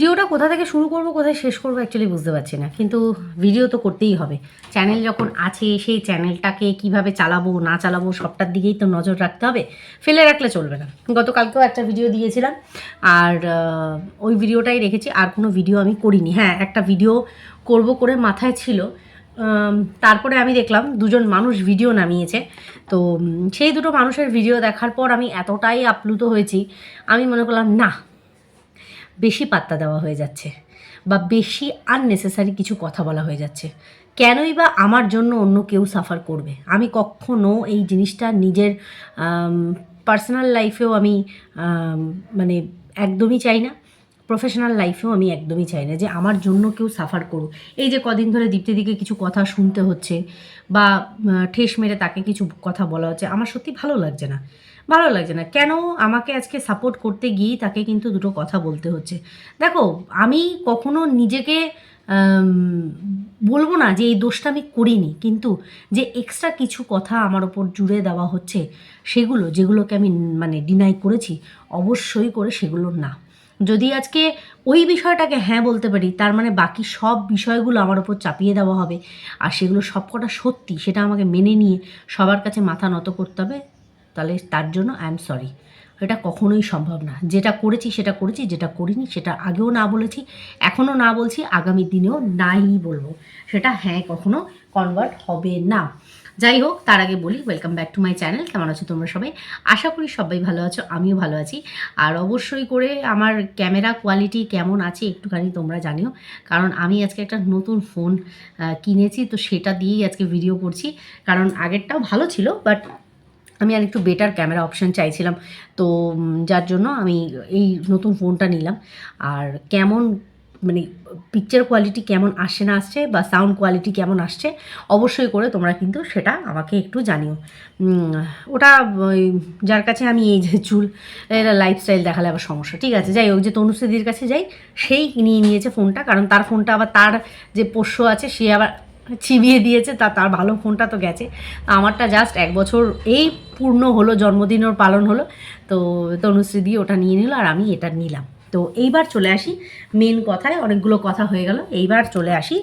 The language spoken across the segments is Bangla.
ভিডিওটা কোথা থেকে শুরু করব, কোথায় শেষ করব অ্যাকচুয়ালি বুঝতে পারছি না। কিন্তু ভিডিও তো করতেই হবে। চ্যানেল যখন আছে, সেই চ্যানেলটাকে কীভাবে চালাবো, না চালাবো, সবটার দিকেই তো নজর রাখতে হবে। ফেলে রাখলে চলবে না। গতকালকেও একটা ভিডিও দিয়েছিলাম। আর ওই ভিডিওটাই রেখেছি। আর কোনো ভিডিও আমি করিনি। হ্যাঁ একটা ভিডিও করব করে মাথায় ছিল। তারপরে আমি দেখলাম দুজন মানুষ ভিডিও নামিয়েছে। তো সেই দুটো মানুষের ভিডিও দেখার পর আমি এতটাই আপ্লুত হয়েছি। আমি মনে করলাম, না বেশি পাত্তা দেওয়া হয়ে যাচ্ছে বা বেশি আননেসেসারি কিছু কথা বলা হয়ে যাচ্ছে। কেনই বা আমার জন্য অন্য কেউ সাফার করবে? আমি কখনো এই জিনিসটা নিজের পার্সোনাল লাইফেও আমি মানে একদমই চাই না। প্রফেশনাল লাইফেও আমি একদমই চাই না যে আমার জন্য কেউ সাফার করুক। এই যে কদিন ধরে দীপ্তিদিকে কিছু কথা শুনতে হচ্ছে বা ঠেস মেরে তাকে কিছু কথা বলা হচ্ছে, আমার সত্যি ভালো লাগছে না। ভালো লাগছে না। কেন আমাকে আজকে সাপোর্ট করতে গিয়েই তাকে কিন্তু দুটো কথা বলতে হচ্ছে। দেখো, আমি কখনো নিজেকে বলব না যে এই দোষটা আমি করিনি, কিন্তু যে এক্সট্রা কিছু কথা আমার ওপর জুড়ে দেওয়া হচ্ছে, সেগুলো, যেগুলোকে আমি মানে ডিনাই করেছি, অবশ্যই করে সেগুলো না। যদি আজকে ওই বিষয়টাকে হ্যাঁ বলতে পারি, তার মানে বাকি সব বিষয়গুলো আমার ওপর চাপিয়ে দেওয়া হবে, আর সেগুলো সবকটা সত্যি, সেটা আমাকে মেনে নিয়ে সবার কাছে মাথা নত করতে হবে তাহলে তার জন্য আই এম সরি এটা কখনোই সম্ভব না। যেটা করেছি, সেটা করেছি, যেটা করিনি, সেটা আগেও না বলেছি, এখনও না বলছি, আগামী দিনেও নাই বলব। সেটা হ্যাঁ কখনো কনভার্ট হবে না। যাই হোক, তার আগে বলি welcome back to my channel কেমন আছো তোমরা সবাই? আশা করি সবাই ভালো আছো, আমিও ভালো আছি। আর অবশ্যই করে আমার ক্যামেরা কোয়ালিটি কেমন আছে একটুখানি তোমরা জানিও। কারণ আমি আজকে একটা নতুন ফোন কিনেছি, তো সেটা দিয়েই আজকে ভিডিও করছি। কারণ আগেরটাও ভালো ছিল বাট আমি আর একটু বেটার ক্যামেরা অপশান চাইছিলাম। তো যার জন্য আমি এই নতুন ফোনটা নিলাম। আর কেমন মানে পিকচার কোয়ালিটি কেমন আসছে না আসছে বা সাউন্ড কোয়ালিটি কেমন আসছে, অবশ্যই করে তোমরা কিন্তু সেটা আমাকে একটু জানিও। ওটা যার কাছে আমি এই যে চুল, এটা লাইফস্টাইল দেখালে আবার সমস্যা। ঠিক আছে, যাই হোক, যে তনুশ্রীদির কাছে যাই, সেই নিয়ে নিয়েছে ফোনটা কারণ তার ফোনটা আবার তার যে পোষ্য আছে, সে আবার চিবিয়ে দিয়েছে, তা তার ভালো ফোনটা তো গেছে। আমারটা জাস্ট এক বছর এই পূর্ণ হলো, জন্মদিন ওর পালন হলো, তো তনুশ্রী দিয়ে ওটা নিয়ে নিল আর আমি এটা নিলাম। তো এইবার চলে আসি মেন কথায় অনেকগুলো কথা হয়ে গেল, এইবার চলে আসি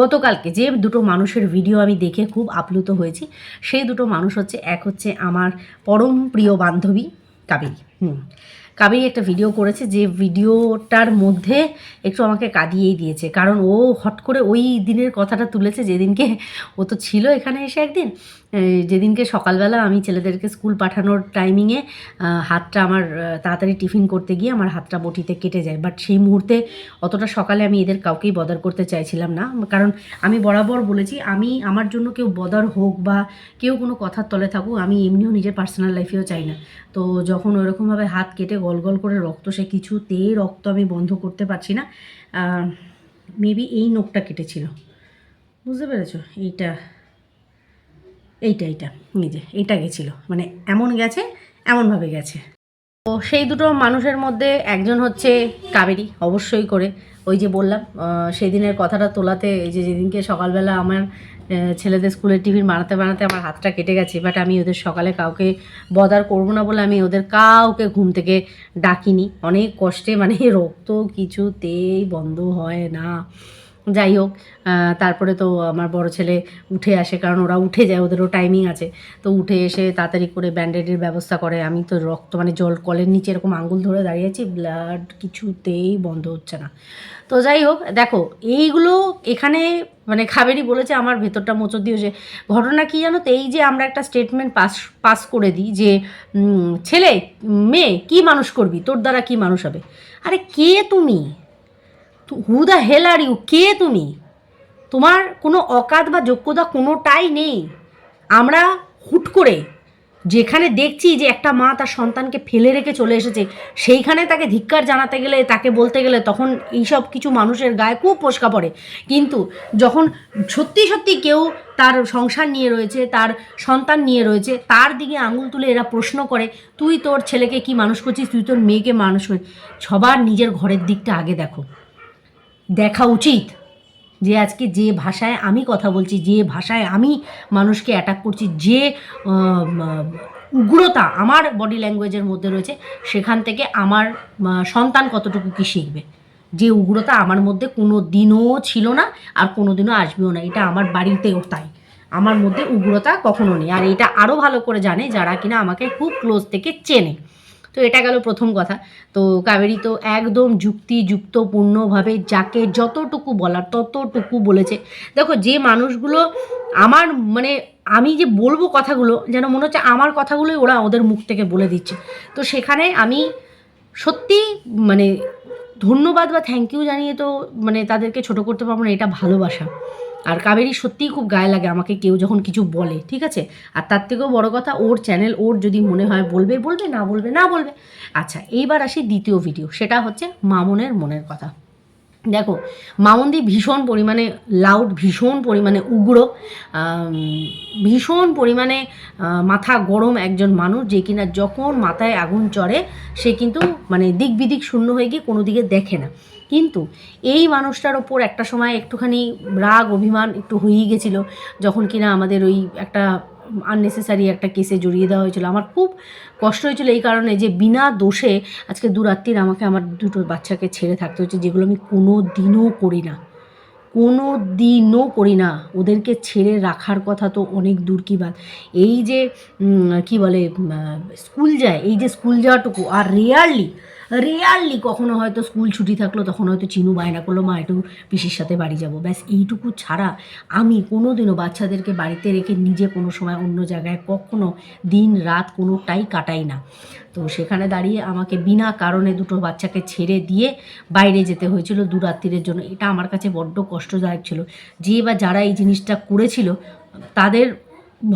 গতকালকে যে দুটো মানুষের ভিডিও আমি দেখে খুব আপ্লুত হয়েছি, সেই দুটো মানুষ হচ্ছে, এক হচ্ছে আমার পরম প্রিয় বান্ধবী কাবেরী। হুম কাবেরী একটা ভিডিও করেছে যে ভিডিওটার মধ্যে একটু আমাকে কাঁদিয়েই দিয়েছে। কারণ ও হট করে ওই দিনের কথাটা তুলেছে যেদিনকে ও তো ছিল এখানে এসে একদিন। যেদিনকে সকালবেলা আমি ছেলেদেরকে স্কুল পাঠানোর টাইমিংয়ে হাতটা আমার তাড়াতাড়ি টিফিন করতে গিয়ে আমার হাতটা বটিতে কেটে যায়। বাট সেই মুহূর্তে অতটা সকালে আমি এদের কাউকেই বদার করতে চাইছিলাম না। কারণ আমি বরাবর বলেছি, আমি আমার জন্য কেউ বদার হোক বা কেউ কোনো কথার তলে থাকুক, আমি এমনিও নিজের পার্সোনাল লাইফেও চাই না। তো যখন ওরকমভাবে হাত কেটে গল গল করে রক্ত, সে কিছুতেই রক্ত আমি বন্ধ করতে পারছি না। মেবি এই নোকটা কেটেছিল। বুঝতে পেরেছ? এইটা এইটা এইটা নিজে এইটা গেছিল। মানে এমন গেছে, এমনভাবে গেছে। তো সেই দুটো মানুষের মধ্যে একজন হচ্ছে কাবেরি, অবশ্যই করে। ওই যে বললাম সেদিনের কথাটা তোলাতে, এই যে যেদিনকে সকালবেলা আমার ছেলেদের স্কুলের টিভির মারাতে বানাতে আমার হাতটা কেটে গেছে বাট আমি ওদের সকালে কাউকে বদার করব না বলে আমি ওদের কাউকে ঘুম থেকে ডাকিনি। অনেক কষ্টে মানে রক্ত কিছুতেই বন্ধ হয় না। যাই হোক তারপরে তো আমার বড় ছেলে উঠে আসে, কারণ ওরা উঠে যায়, ওদেরও টাইমিং আছে। তো উঠে এসে তাড়াতাড়ি করে ব্যান্ডেডের ব্যবস্থা করে। আমি তো রক্ত মানে জল কলের নিচে এরকম আঙ্গুল ধরে দাঁড়িয়ে আছি ব্লাড কিছুতেই বন্ধ হচ্ছে না। তো যাই হোক, দেখো, এইগুলো এখানে মানে খাবেরই বলেছে, আমার ভেতরটা মোচর দিয়েছে ঘটনা কি জানো তো? এই যে আমরা একটা স্টেটমেন্ট পাস পাস করে দিই যে ছেলে, মেয়ে, কি মানুষ করবি? তোর দ্বারা কি মানুষ হবে? আরে কে তুমি? Who the hell are you কে তুমি? তোমার কোনো অকাত বা যোগ্যতা কোনোটাই নেই। আমরা হুট করে যেখানে দেখছি যে একটা মা তার সন্তানকে ফেলে রেখে চলে এসেছে, সেইখানে তাকে ধিক্কার জানাতে গেলে, তাকে বলতে গেলে তখন এইসব কিছু মানুষের গায়ে খুব পোষকা পড়ে। কিন্তু যখন সত্যি সত্যি কেউ তার সংসার নিয়ে রয়েছে, তার সন্তান নিয়ে রয়েছে, তার দিকে আঙুল তুলে এরা প্রশ্ন করে, তুই তোর ছেলেকে কি মানুষ করছিস? তুই তোর মেয়েকে মানুষ সবার নিজের ঘরের দিকটা আগে দেখো। দেখা উচিত। যে আজকে যে ভাষায় আমি কথা বলছি, যে ভাষায় আমি মানুষকে অ্যাটাক করছি, যে উগ্রতা আমার বডি ল্যাঙ্গুয়েজের মধ্যে রয়েছে, সেখান থেকে আমার সন্তান কতটুকু কি শিখবে? যে উগ্রতা আমার মধ্যে কোনো দিনও ছিল না, আর কোনো দিনও আসবেও না। এটা আমার বাড়িতেও তাই। আমার মধ্যে উগ্রতা কখনো নেই। আর এটা আরও ভালো করে জানে যারা কিনা আমাকে খুব ক্লোজ থেকে চেনে। তো এটা গেল প্রথম কথা। তো কাবেরী তো একদম যুক্তিযুক্তপূর্ণভাবে যাকে যতটুকু বলার ততটুকু বলেছে। দেখো, যে মানুষগুলো আমার মানে আমি যে বলব কথাগুলো, যেন মনে হচ্ছে আমার কথাগুলোই ওরা ওদের মুখ থেকে বলে দিচ্ছে। তো সেখানে আমি সত্যি মানে ধন্যবাদ বা থ্যাংক ইউ জানিয়ে তো মানে তাদেরকে ছোট করতে পারব না, এটা ভালোবাসা। আর কাবেরি সত্যিই খুব গায়ে লাগে আমাকে কেউ যখন কিছু বলে, ঠিক আছে? আর তার থেকেও বড় কথা, ওর চ্যানেল ওর যদি মনে হয় বলবে বলবে, না বলবে না বলবে। আচ্ছা এইবার আসি দ্বিতীয় ভিডিও সেটা হচ্ছে মামনের মনের কথা। দেখো, মামন্দি ভীষণ পরিমাণে লাউড ভীষণ পরিমাণে উগ্র ভীষণ পরিমাণে মাথা গরম একজন মানুষ যে কিনা যখন মাথায় আগুন চড়ে, সে কিন্তু মানে দিক বিদিক শূন্য হয়ে গিয়ে কোনো দিকে দেখে না। কিন্তু এই মানুষটার ওপর একটা সময় একটুখানি রাগ, অভিমান একটু হয়েই গেছিল, যখন কিনা আমাদের ওই একটা আননেসেসারি একটা কেসে জড়িয়ে দেওয়া হয়েছিল। আমার খুব কষ্ট হয়েছিল এই কারণে যে বিনা দোষে আজকে দু রাত্রির আমাকে আমার দুটো বাচ্চাকে ছেড়ে থাকতে হচ্ছে যেগুলো আমি কোনো দিনও করি না। কোনো দিনও করি না। ওদেরকে ছেড়ে রাখার কথা তো অনেক দূর কি বাদ এই যে কি বলে স্কুল যায়, এই যে স্কুল যাওয়াটুকু, আর রেয়ারলি রেয়ারলি কখনো হয়তো স্কুল ছুটি থাকল, তখন হয়তো চিনু বায়না করল, মা, একটু পিসির সাথে বাড়ি যাব। ব্যাস, এইটুকু ছাড়া আমি কোনো দিনও বাচ্চাদেরকে বাড়িতে রেখে নিজে কোনো সময় অন্য জায়গায় কখনো দিন রাত কোনোটাই কাটাই না। তো সেখানে দাঁড়িয়ে আমাকে বিনা কারণে দুটো বাচ্চাকে ছেড়ে দিয়ে বাইরে যেতে হয়েছিল দু জন্য। এটা আমার কাছে বড্ড কষ্টদায়ক ছিল। যে বা যারা এই জিনিসটা করেছিল, তাদের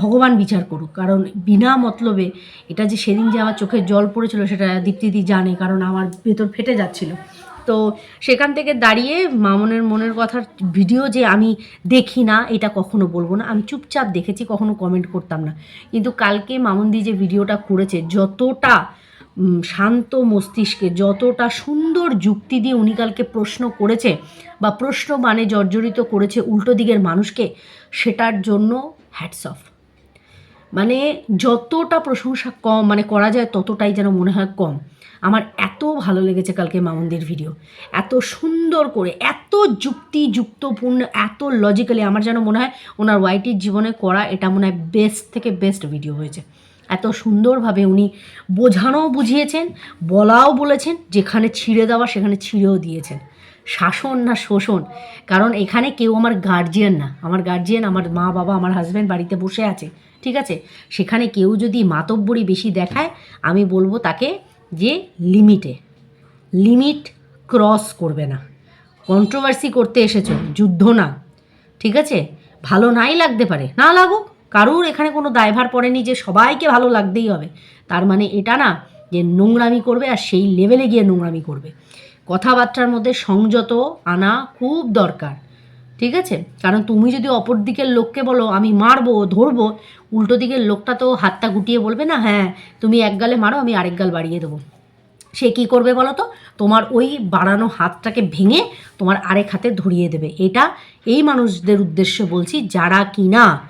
ভগবান বিচার করুক, কারণ বিনা মতলবে এটা যে সেদিন যে আমার চোখে জল পড়েছিল সেটা দীপ্তিদি জানে, কারণ আমার ভেতর ফেটে যাচ্ছিল। তো সেখান থেকে দাঁড়িয়ে মামনের মনের কথার ভিডিও যে আমি দেখি না, এটা কখনো বলব না। আমি চুপচাপ দেখেছি, কখনো কমেন্ট করতাম না। কিন্তু কালকে মামুনদি যে ভিডিওটা করেছে, যতটা শান্ত মস্তিষ্কে, যতটা সুন্দর যুক্তি দিয়ে উনি কালকে প্রশ্ন করেছে, বা প্রশ্ন মানে জর্জরিত করেছে উল্টো দিকের মানুষকে, সেটার জন্য হ্যাটস অফ মানে যতটা প্রশংসা কম মানে করা যায় ততটাই যেন মনে হয় কম। আমার এত ভালো লেগেছে কালকে মামুনদের ভিডিও এত সুন্দর করে, এত যুক্তিযুক্তপূর্ণ, এত লজিক্যালি আমার যেন মনে হয় ওনার ওয়াইটির জীবনে করা এটা মনে হয় বেস্ট থেকে বেস্ট ভিডিও হয়েছে। এত সুন্দরভাবে উনি বোঝানোও বুঝিয়েছেন, বলাও বলেছেন, যেখানে ছিঁড়ে দেওয়া সেখানে ছিঁড়েও দিয়েছেন। শাসন না শোষণ, কারণ এখানে কেউ আমার গার্জিয়ান না। আমার গার্জিয়ান আমার মা বাবা আমার হাজব্যান্ড বাড়িতে বসে আছে। ঠিক আছে? সেখানে কেউ যদি মাতব্বরি বেশি দেখায়, আমি বলব তাকে যে লিমিটে, লিমিট ক্রস করবে না। কন্ট্রোভার্সি করতে এসেছ, যুদ্ধ না, ঠিক আছে? ভালো নাই লাগতে পারে, না লাগুক। কারুর এখানে কোনো দায়ভার পড়েনি যে সবাইকে ভালো লাগতেই হবে। তার মানে এটা না যে নোংরামি করবে আর সেই লেভেলে গিয়ে নোংরামি করবে। কথাবার্তার মধ্যে সংযত আনা খুব দরকার, ঠিক আছে? কারণ তুমি যদি অপর দিকের লোককে বলো, আমি মারবো, ধরবো উল্টো দিকের লোকটা তো হাতটা গুটিয়ে বলবে না হ্যাঁ তুমি এক গালে মারো, আমি আরেক গাল বাড়িয়ে দেবো। সে কী করবে বলো তো? তোমার ওই বাড়ানো হাতটাকে ভেঙে তোমার আরেক হাতে ধরিয়ে দেবে। এটা এই মানুষদের উদ্দেশ্যে বলছি, যারা কিনা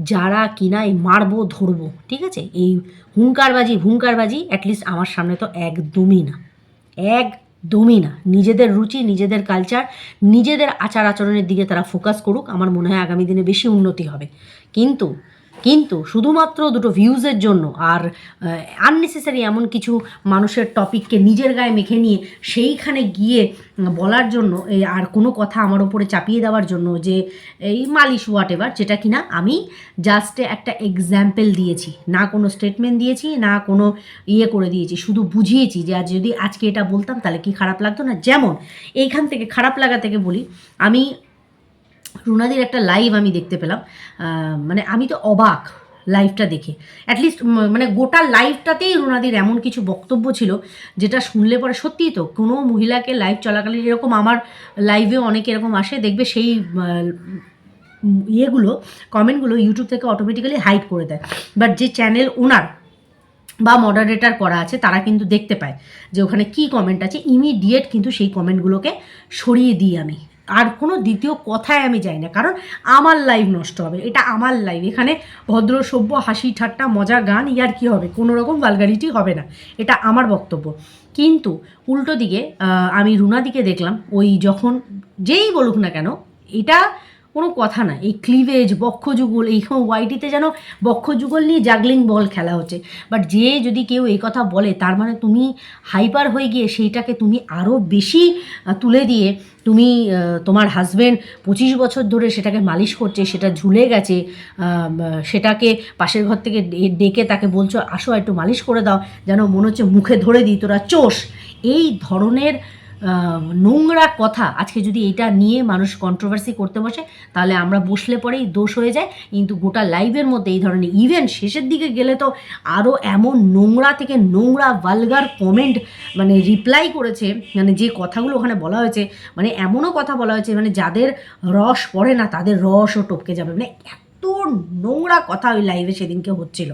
যারা কিনা এই মারবো, ধরবো, ঠিক আছে? এই হুঙ্কারবাজি হুঙ্কারবাজি অ্যাটলিস্ট আমার সামনে তো একদমই না। একদমই না। নিজেদের রুচি, নিজেদের কালচার নিজেদের আচার আচরণের দিকে তারা ফোকাস করুক, আমার মনে হয় আগামী দিনে বেশি উন্নতি হবে। কিন্তু কিন্তু শুধুমাত্র দুটো ভিউজের জন্য আর আননেসেসারি এমন কিছু মানুষের টপিককে নিজের গায়ে মেখে নিয়ে সেইখানে গিয়ে বলার জন্য আর কোনো কথা আমার ওপরে চাপিয়ে দেওয়ার জন্য যে, এই মালিশ হোয়াট এভার যেটা কিনা আমি জাস্ট একটা এক্সাম্পল দিয়েছি। না কোনো স্টেটমেন্ট দিয়েছি, না কোনো ইয়ে করে দিয়েছি। শুধু বুঝিয়েছি যে আজ যদি আজকে এটা বলতাম তাহলে কি খারাপ লাগতো না? যেমন, এইখান থেকে খারাপ লাগা থেকে বলি, আমি রুনাদির একটা লাইভ আমি দেখতে পেলাম। মানে আমি তো অবাক লাইভটা দেখে। অ্যাটলিস্ট মানে গোটা লাইভটাতেই রুনাদির এমন কিছু বক্তব্য ছিল, যেটা শুনলে পরে সত্যিই তো কোনো মহিলাকে লাইভ চলাকালীন এরকম আমার লাইভেও অনেকে এরকম আসে, দেখবে সেই ইয়েগুলো কমেন্টগুলো ইউটিউব থেকে অটোমেটিক্যালি হাইড করে দেয়। বাট যে চ্যানেল ওনার বা মডারেটার করা আছে, তারা কিন্তু দেখতে পায় যে ওখানে কি কমেন্ট আছে। ইমিডিয়েট কিন্তু সেই কমেন্টগুলোকে সরিয়ে দিই আমি। আর কোনো দ্বিতীয় কথায় আমি যাই না, কারণ আমার লাইফ নষ্ট হবে। এটা আমার লাইফ এখানে ভদ্র, সভ্য, হাসি, ঠাট্টা, মজা, গান, ইয়ার কি হবে? কোনো রকম ভালগারিটি হবে না। এটা আমার বক্তব্য। কিন্তু উল্টো দিকে আমি রুনাদিকে দেখলাম, ওই যখন যেই বলুক না কেন, এটা কোনো কথা না। এই ক্লিভেজ বক্ষযুগল, এই ওয়াইটিতে যেন বক্ষযুগল নিয়ে জাগলিং বল খেলা হচ্ছে। বাট যে যদি কেউ এই কথা বলে, তার মানে তুমি হাইপার হয়ে গিয়ে সেইটাকে তুমি আরও বেশি তুলে দিয়ে তুমি তোমার হাজব্যান্ড পঁচিশ বছর ধরে সেটাকে মালিশ করছে, সেটা ঝুলে গেছে সেটাকে পাশের ঘর থেকে ডেকে তাকে বলছো, আসো একটু মালিশ করে দাও, যেন মনে হচ্ছে মুখে ধরে দিই, তোরা চোষ। এই ধরনের নোংরা কথা। আজকে যদি এটা নিয়ে মানুষ কন্ট্রোভার্সি করতে বসে, তাহলে আমরা বসলে পরেই দোষ হয়ে যায়। কিন্তু গোটা লাইভের মধ্যে এই ধরনের ইভেন্ট শেষের দিকে গেলে তো আরও এমন নোংরা থেকে নোংরা ভালগার কমেন্ট মানে রিপ্লাই করেছে মানে যে কথাগুলো ওখানে বলা হয়েছে মানে এমনও কথা বলা হয়েছে মানে যাদের রস পড়ে না, তাদের রসও টপকে যাবে। মানে এত নোংরা কথা ওই লাইভে সেদিনকে হচ্ছিল।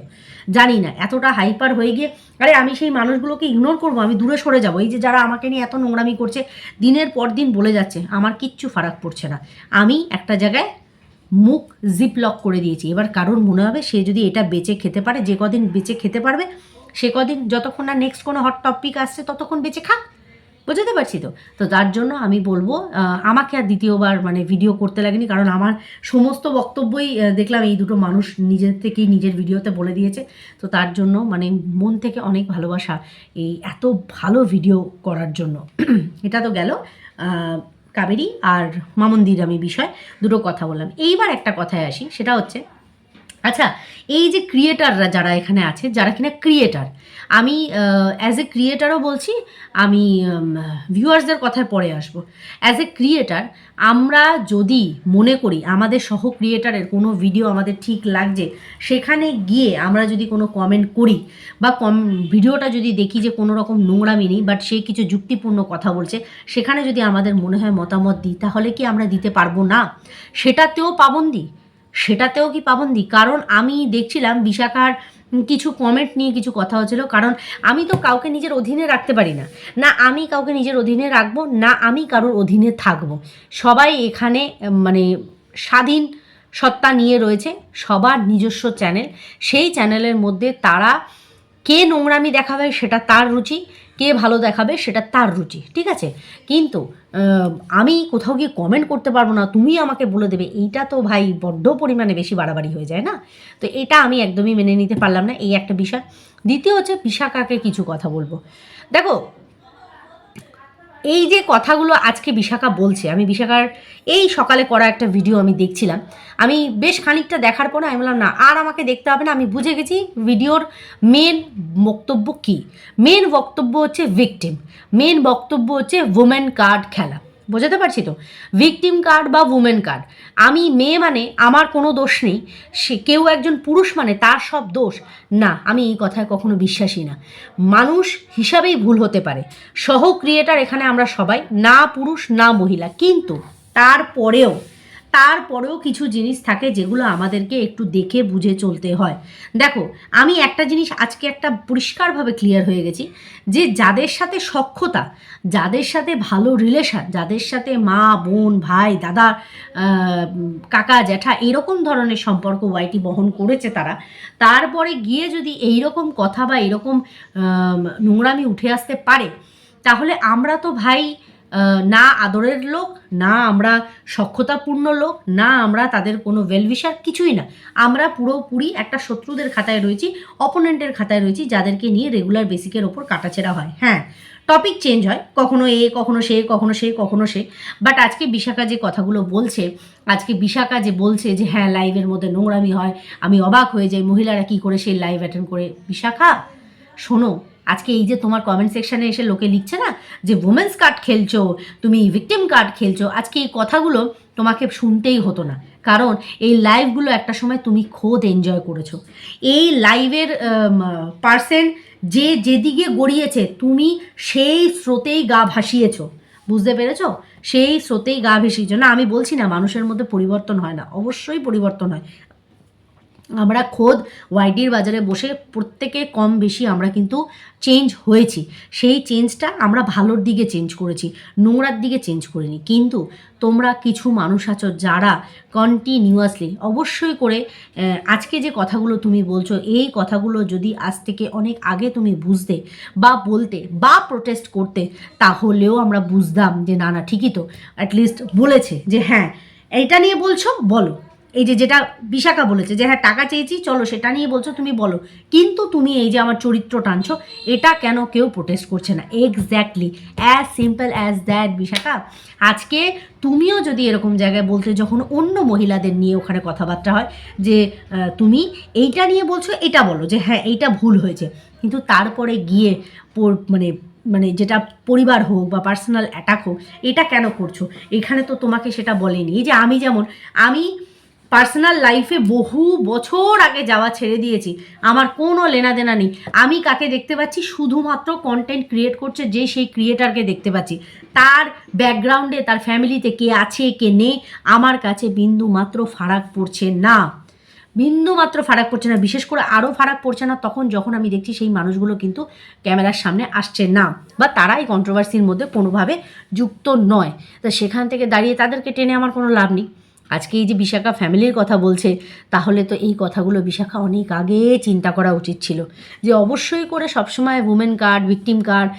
জানি না, এতটা হাইপার হয়ে গিয়ে, আরে আমি সেই মানুষগুলোকে ইগনোর করব, আমি দূরে সরে যাব। এই যে যারা আমাকে নিয়ে এত নোংরামি করছে, দিনের পর দিন বলে যাচ্ছে, আমার কিচ্ছু ফারাক পড়ছে না। আমি একটা জায়গায় মুখ জিপ লক করে দিয়েছি, এবার কারোর মনে হবে সে যদি এটা বেঁচে খেতে পারে, যে কদিন বেঁচে খেতে পারবে, সে কদিন, যতক্ষণ না নেক্সট কোনো হট টপিক আসছে, ততক্ষণ বেঁচে খাক। বুঝতে পারছি তো। তো তার জন্য আমি বলব আমাকে আর দ্বিতীয়বার মানে ভিডিও করতে লাগেনি, কারণ আমার সমস্ত বক্তব্যই দেখলাম এই দুটো মানুষ নিজের থেকেই নিজের ভিডিওতে বলে দিয়েছে। তো তার জন্য মানে মন থেকে অনেক ভালোবাসা এই এত ভালো ভিডিও করার জন্য। এটা তো গেল কাবেরি আর মামন্দির আমি বিষয়, দুটো কথা বললাম। এইবার একটা কথায় আসি, সেটা হচ্ছে আচ্ছা এই যে ক্রিয়েটাররা যারা এখানে আছে, যারা কিনা ক্রিয়েটার আমি অ্যাজ এ ক্রিয়েটারও বলছি, আমি ভিউয়ার্সদের কথায় পরে আসব। অ্যাজ এ ক্রিয়েটার আমরা যদি মনে করি আমাদের সহ ক্রিয়েটারের কোনো ভিডিও আমাদের ঠিক লাগছে, সেখানে গিয়ে আমরা যদি কোনো কমেন্ট করি, বা কম ভিডিওটা যদি দেখি যে কোনো রকম নোংরামি নেই বাট সে কিছু যুক্তিপূর্ণ কথা বলছে, সেখানে যদি আমাদের মনে হয় মতামত দিই, তাহলে কি আমরা দিতে পারব না? সেটাতেও পাবন্দি। সেটাতেও কি পাবন্দি? কারণ আমি দেখছিলাম বিশাখার কিছু কমেন্ট নিয়ে কিছু কথা হচ্ছিল। কারণ আমি তো কাউকে নিজের অধীনে রাখতে পারি না। না আমি কাউকে নিজের অধীনে রাখব, না আমি কারোর অধীনে থাকব। সবাই এখানে মানে স্বাধীন সত্তা নিয়ে রয়েছে, সবার নিজস্ব চ্যানেল সেই চ্যানেলের মধ্যে তারা কে নোংরামি দেখাবে সেটা তার রুচি। কে ভালো দেখাবে সেটা তার রুচি, ঠিক আছে? কিন্তু আমি কোথাও গিয়ে কমেন্ট করতে পারব না, তুমি আমাকে বলে দেবে, এইটা তো ভাই বড্ড পরিমাণে বেশি বাড়াবাড়ি হয়ে যায়, না? তো এটা আমি একদমই মেনে নিতে পারলাম না, এই একটা বিষয়। দ্বিতীয় হচ্ছে বিশাখাকে কিছু কথা বলব। দেখো এই যে কথাগুলো আজকে বিশাখা বলছে, আমি বিশাখার এই সকালে করা একটা ভিডিও আমি দেখছিলাম। আমি বেশ খানিকটা দেখার পরে আমি বললাম, না, আর আমাকে দেখতে হবে না, আমি বুঝে গেছি ভিডিওর মেন বক্তব্য কি? মেন বক্তব্য হচ্ছে ভিকটিম মেন বক্তব্য হচ্ছে ওমেন কার্ড খেলা। বোঝাতে পারছি তো? ভিকটিম কার্ড বা উমেন কার্ড আমি মেয়ে মানে আমার কোনো দোষ নেই। সে কেউ একজন পুরুষ মানে তার সব দোষ। না, আমি এই কথায় কখনো বিশ্বাসী না। মানুষ হিসাবেই ভুল হতে পারে। সহ ক্রিয়েটার এখানে আমরা সবাই, না পুরুষ, না মহিলা। কিন্তু তারপরেও তারপরেও কিছু জিনিস থাকে যেগুলো আমাদেরকে একটু দেখে বুঝে চলতে হয়। দেখো, আমি একটা জিনিস আজকে একটা পরিষ্কারভাবে ক্লিয়ার হয়ে গেছি যে যাদের সাথে সক্ষতা যাদের সাথে ভালো রিলেশন যাদের সাথে মা, বোন, ভাই, দাদা কাকা, জ্যাঠা এরকম ধরনের সম্পর্ক ওয়াইটি বহন করেছে তারা, তারপরে গিয়ে যদি এইরকম কথা বা এরকম নোংরামি উঠে আসতে পারে, তাহলে আমরা তো ভাই না আদরের লোক, না আমরা সক্ষতাপূর্ণ লোক, না আমরা তাদের কোনো ওয়েলভিশার কিছুই না। আমরা পুরোপুরি একটা শত্রুদের খাতায় রয়েছি অপোনেন্টের খাতায় রয়েছি, যাদেরকে নিয়ে রেগুলার বেসিকের ওপর কাটাছেড়া হয়। হ্যাঁ টপিক চেঞ্জ হয়, কখনো এ, কখনো সে কখনো সে কখনো সে। বাট আজকে বিশাখা যে কথাগুলো বলছে, আজকে বিশাখা যে বলছে যে হ্যাঁ লাইভের মধ্যে নোংরামি হয়, আমি অবাক হয়ে যাই, মহিলারা কি করে সেই লাইভ অ্যাটেন্ড করে? বিশাখা, শোনো আজকে এই যে তোমার কমেন্ট সেকশনে এসে লোকে লিখছে না যে উমেন্স কার্ড খেলছো, তুমি ভিকটিম কার্ড খেলছো। আজকে এই কথাগুলো তোমাকে শুনতেই হতো না। কারণ এই লাইভগুলো একটা সময় তুমি খোদ এনজয় করেছ। এই লাইভের পার্সেন্ট যে যেদিকে গড়িয়েছে, তুমি সেই স্রোতেই গা ভাসিয়েছো। বুঝতে পেরেছ? সেই স্রোতেই গা ভেসিয়েছো। না, আমি বলছি না, মানুষের মধ্যে পরিবর্তন হয় না। অবশ্যই পরিবর্তন হয়। আমরা খোদ ওয়াইডির বাজারে বসে প্রত্যেকে কম বেশি আমরা কিন্তু চেঞ্জ হয়েছি। সেই চেঞ্জটা আমরা ভালোর দিকে চেঞ্জ করেছি, নোংরার দিকে চেঞ্জ করিনি। কিন্তু তোমরা কিছু মানুষ আছো যারা কন্টিনিউয়াসলি অবশ্যই করে আজকে যে কথাগুলো তুমি বলছো, এই কথাগুলো যদি আজ থেকে অনেক আগে তুমি বুঝতে বা বলতে বা প্রোটেস্ট করতে, তাহলেও আমরা বুঝতাম যে না না, ঠিকই তো। অ্যাটলিস্ট বলেছে যে হ্যাঁ এইটা নিয়ে বলছো, বলো। এই যে যেটা বিশাখা বলেছে যে হ্যাঁ টাকা চেয়েছি, চলো সেটা নিয়ে বলছো, তুমি বলো। কিন্তু তুমি এই যে আমার চরিত্র টানছো, এটা কেন কেউ প্রোটেস্ট করছে না? Exactly as simple as that Bishakha. আজকে তুমিও যদি এরকম জায়গায় বলতে, যখন অন্য মহিলাদের নিয়ে ওখানে কথাবার্তা হয়, যে তুমি এইটা নিয়ে বলছো, এটা বলো, যে হ্যাঁ এইটা ভুল হয়েছে। কিন্তু তারপরে গিয়ে মানে মানে যেটা পরিবার হোক বা পার্সোনাল অ্যাটাক হোক, এটা কেন করছ? এখানে তো তোমাকে সেটা বলেনি। এই যে আমি যেমন, আমি পার্সোনাল লাইফে বহু বছর আগে যাওয়া ছেড়ে দিয়েছি। আমার কোনো লেনাদেনা নেই। আমি কাকে দেখতে পাচ্ছি? শুধুমাত্র কন্টেন্ট ক্রিয়েট করছে যে সেই ক্রিয়েটারকে দেখতে পাচ্ছি। তার ব্যাকগ্রাউন্ডে তার ফ্যামিলিতে কে আছে, কে নেই, আমার কাছে বিন্দু মাত্র ফারাক পড়ছে না। বিন্দু মাত্র ফারাক পড়ছে না। বিশেষ করে আরও ফারাক পড়ছে না তখন যখন আমি দেখছি সেই মানুষগুলো কিন্তু ক্যামেরার সামনে আসছে না। বা তারা এই কন্ট্রোভার্সির মধ্যে কোনোভাবে যুক্ত নয়। তা সেখান থেকে দাঁড়িয়ে তাদেরকে টেনে আমার কোনো লাভ নেই। আজকে এই যে বিশাখা ফ্যামিলির কথা বলছে, তাহলে তো এই কথাগুলো বিশাখা অনেক আগে চিন্তা করা উচিত ছিল যে অবশ্যই করে সবসময় উমেন কার্ড ভিকটিম কার্ড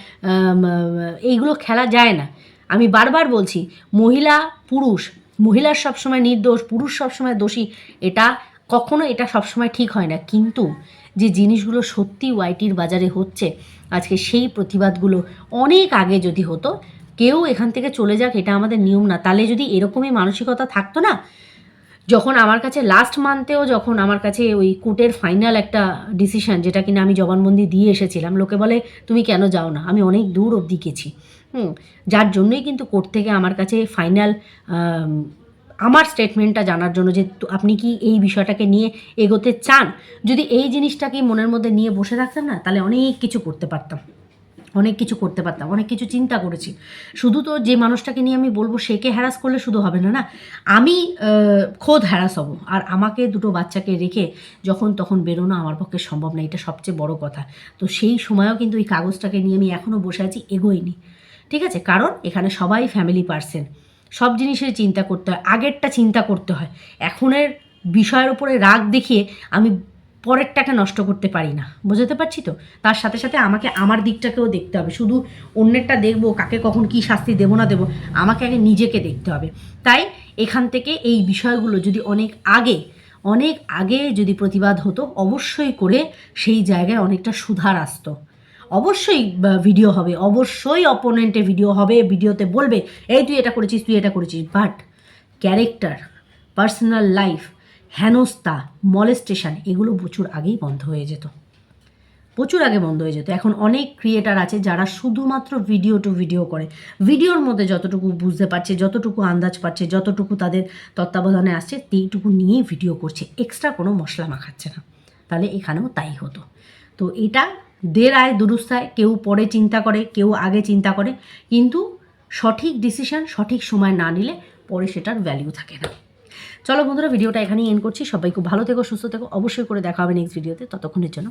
এইগুলো খেলা যায় না। আমি বারবার বলছি, মহিলা পুরুষ, মহিলার সবসময় নির্দোষ, পুরুষ সবসময় দোষী, এটা কখনো এটা সবসময় ঠিক হয় না। কিন্তু যে জিনিসগুলো সত্যি ওয়াইটির বাজারে হচ্ছে, আজকে সেই প্রতিবাদগুলো অনেক আগে যদি হতো কেউ এখান থেকে চলে যাক, এটা আমাদের নিয়ম না। তাহলে যদি এরকমই মানসিকতা থাকতো না, যখন আমার কাছে লাস্ট মান্থেও যখন আমার কাছে ওই কোর্টের ফাইনাল একটা ডিসিশন যেটা কিনা আমি জবানবন্দি দিয়ে এসেছিলাম, লোকে বলে, তুমি কেন যাও না? আমি অনেক দূর অবধি গেছি। হুম, যার জন্যই কিন্তু কোর্ট থেকে আমার কাছে ফাইনাল আমার স্টেটমেন্টটা জানার জন্য যে আপনি কি এই বিষয়টাকে নিয়ে এগোতে চান? যদি এই জিনিসটাকে মনের মধ্যে নিয়ে বসে থাকতাম না, তাহলে অনেক কিছু করতে পারতাম। অনেক কিছু করতে পারতাম, অনেক কিছু চিন্তা করেছি। শুধু তো যে মানুষটাকে নিয়ে আমি বলব, সেকে হ্যারাস করলে শুধু হবে না না? আমি খোদ হ্যারাস হব। আর আমাকে দুটো বাচ্চাকে রেখে যখন তখন বেরোনো আমার পক্ষে সম্ভব না, এটা সবচেয়ে বড় কথা। তো সেই সময়ও কিন্তু এই কাগজটাকে নিয়ে আমি এখনও বসে আছি, এগোইনি। ঠিক আছে? কারণ এখানে সবাই ফ্যামিলি পার্সন সব জিনিসের চিন্তা করতে হয়, আগেরটা চিন্তা করতে হয়। এখনের বিষয়ের উপরে রাগ দেখিয়ে আমি পরেরটাকে নষ্ট করতে পারি না। বুঝতে পারছি তো? তার সাথে সাথে আমাকে আমার দিকটাকেও দেখতে হবে। শুধু অন্যেরটা দেখব, কাকে কখন কি শাস্তি দেবো না দেবো, আমাকে আগে নিজেকে দেখতে হবে। তাই এখান থেকে এই বিষয়গুলো যদি অনেক আগে অনেক আগে যদি প্রতিবাদ হতো, অবশ্যই করে সেই জায়গায় অনেকটা সুধার আসতো। অবশ্যই ভিডিও হবে। অবশ্যই অপোনেন্টে ভিডিও হবে ভিডিওতে বলবে, এই তুই এটা করেছিস, তুই এটা করেছিস। বাট ক্যারেক্টার পার্সোনাল লাইফ হেনস্তা মলেস্টেশন, এগুলো প্রচুর আগেই বন্ধ হয়ে যেত। প্রচুর আগে বন্ধ হয়ে যেত। এখন অনেক ক্রিয়েটার আছে যারা শুধুমাত্র ভিডিও টু ভিডিও করে। ভিডিওর মধ্যে যতটুকু বুঝতে পারছে, যতটুকু আন্দাজ পাচ্ছে, যতটুকু তাদের তত্ত্বাবধানে আসছে, সেইটুকু নিয়েই ভিডিও করছে। এক্সট্রা কোনো মশলা মাখাচ্ছে না। তাহলে এখানেও তাই হতো। তো এটা দের আয় দুরুস্তায় কেউ পরে চিন্তা করে, কেউ আগে চিন্তা করে। কিন্তু সঠিক ডিসিশন সঠিক সময় না নিলে পরে সেটার ভ্যালিউ থাকে না। চলো বন্ধুরা, ভিডিওটা এখানেই এন্ড করছি। সবাই খুব ভালো থেকো, সুস্থ থেকো। অবশ্যই করে দেখা হবে নেক্সট ভিডিওতে ততক্ষণের জন্য।